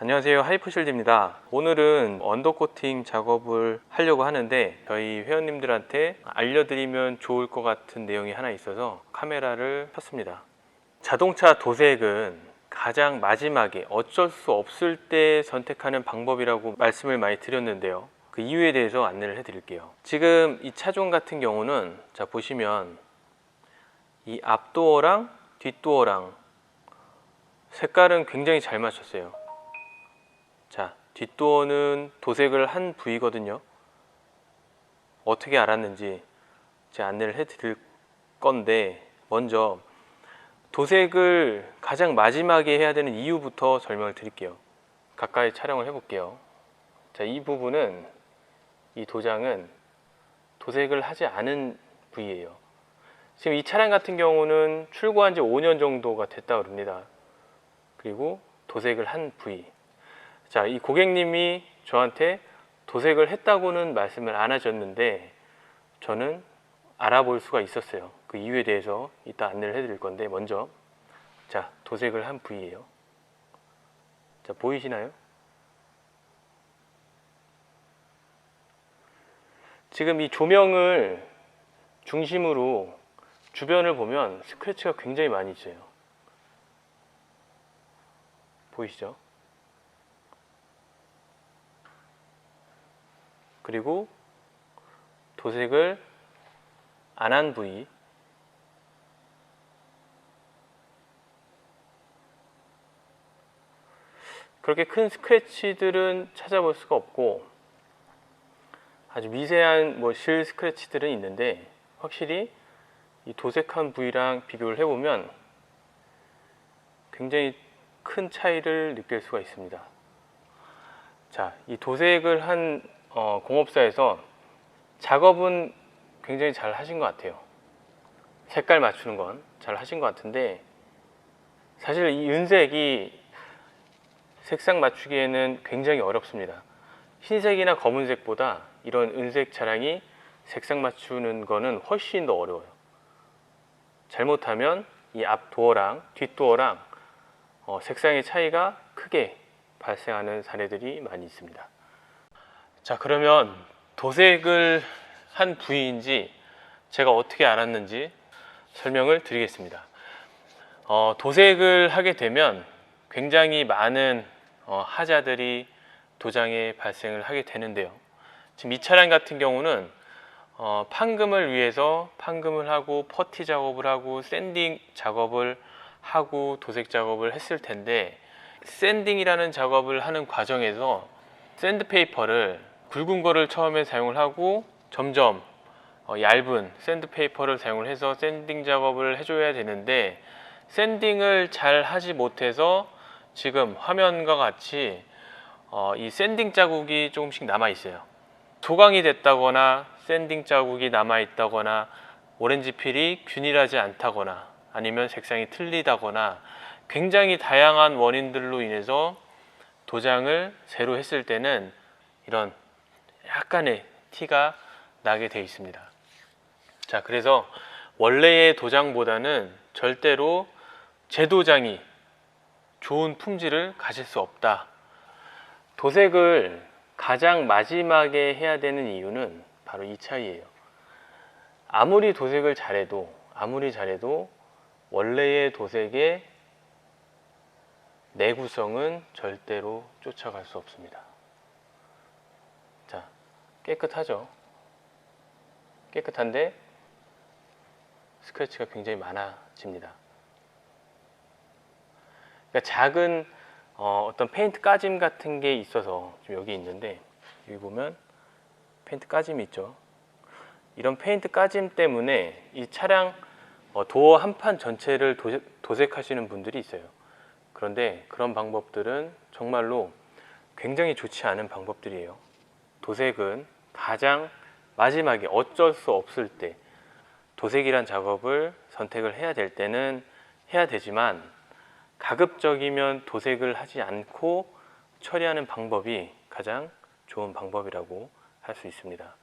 안녕하세요. 하이퍼실드입니다. 오늘은 언더코팅 작업을 하려고 하는데 저희 회원님들한테 알려드리면 좋을 것 같은 내용이 하나 있어서 카메라를 켰습니다. 자동차 도색은 가장 마지막에 어쩔 수 없을 때 선택하는 방법이라고 말씀을 많이 드렸는데요. 그 이유에 대해서 안내를 해 드릴게요. 지금 이 차종 같은 경우는 자 보시면 이 앞도어랑 뒷도어랑 색깔은 굉장히 잘 맞췄어요 자, 뒷도어는 도색을 한 부위거든요. 어떻게 알았는지 제가 안내를 해드릴 건데 먼저 도색을 가장 마지막에 해야 되는 이유부터 설명을 드릴게요. 가까이 촬영을 해볼게요. 자, 이 부분은 이 도장은 도색을 하지 않은 부위예요. 지금 이 차량 같은 경우는 출고한 지 5년 정도가 됐다 그럽니다. 그리고 도색을 한 부위. 자, 이 고객님이 저한테 도색을 했다고는 말씀을 안 하셨는데 저는 알아볼 수가 있었어요. 그 이유에 대해서 이따 안내를 해드릴 건데 먼저 자, 도색을 한 부위예요. 자, 보이시나요? 지금 이 조명을 중심으로 주변을 보면 스크래치가 굉장히 많이 있어요. 보이시죠? 그리고 도색을 안 한 부위 그렇게 큰 스크래치들은 찾아볼 수가 없고 아주 미세한 뭐 실 스크래치들은 있는데 확실히 이 도색한 부위랑 비교를 해보면 굉장히 큰 차이를 느낄 수가 있습니다. 자, 이 도색을 한 어, 공업사에서 작업은 굉장히 잘 하신 것 같아요. 색깔 맞추는 건 잘 하신 것 같은데 사실 이 은색이 색상 맞추기에는 굉장히 어렵습니다. 흰색이나 검은색보다 이런 은색 차량이 색상 맞추는 거는 훨씬 더 어려워요. 잘못하면 이 앞 도어랑 뒷 도어랑 어, 색상의 차이가 크게 발생하는 사례들이 많이 있습니다. 자 그러면 도색을 한 부위인지 제가 어떻게 알았는지 설명을 드리겠습니다. 어, 도색을 하게 되면 굉장히 많은 어, 하자들이 도장에 발생을 하게 되는데요. 지금 이 차량 같은 경우는 어, 판금을 위해서 판금을 하고 퍼티 작업을 하고 샌딩 작업을 하고 도색 작업을 했을 텐데 샌딩이라는 작업을 하는 과정에서 샌드페이퍼를 굵은 거를 처음에 사용을 하고 점점 어, 얇은 샌드페이퍼를 사용을 해서 샌딩 작업을 해줘야 되는데 샌딩을 잘 하지 못해서 지금 화면과 같이 어, 이 샌딩 자국이 조금씩 남아 있어요. 소강이 됐다거나 샌딩 자국이 남아 있다거나 오렌지 필이 균일하지 않다거나 아니면 색상이 틀리다거나 굉장히 다양한 원인들로 인해서 도장을 새로 했을 때는 이런 약간의 티가 나게 되어 있습니다. 자, 그래서 원래의 도장보다는 절대로 재도장이 좋은 품질을 가질 수 없다. 도색을 가장 마지막에 해야 되는 이유는 바로 이 차이예요. 아무리 도색을 잘해도 아무리 잘해도 원래의 도색의 내구성은 절대로 쫓아갈 수 없습니다. 자, 깨끗하죠? 깨끗한데 스크래치가 굉장히 많아집니다. 그러니까 작은 어, 떤 페인트 까짐 같은 게 있어서 지금 여기 있는데 여기 보면 페인트 까짐이 있죠. 이런 페인트 까짐 때문에 이 차량 어, 도어 한 판 전체를 도색, 도색하시는 분들이 있어요. 그런데 그런 방법들은 정말로 굉장히 좋지 않은 방법들이에요. 도색은 가장 마지막에 어쩔 수 없을 때 도색이란 작업을 선택을 해야 될 때는 해야 되지만 가급적이면 도색을 하지 않고 처리하는 방법이 가장 좋은 방법이라고 할 수 있습니다.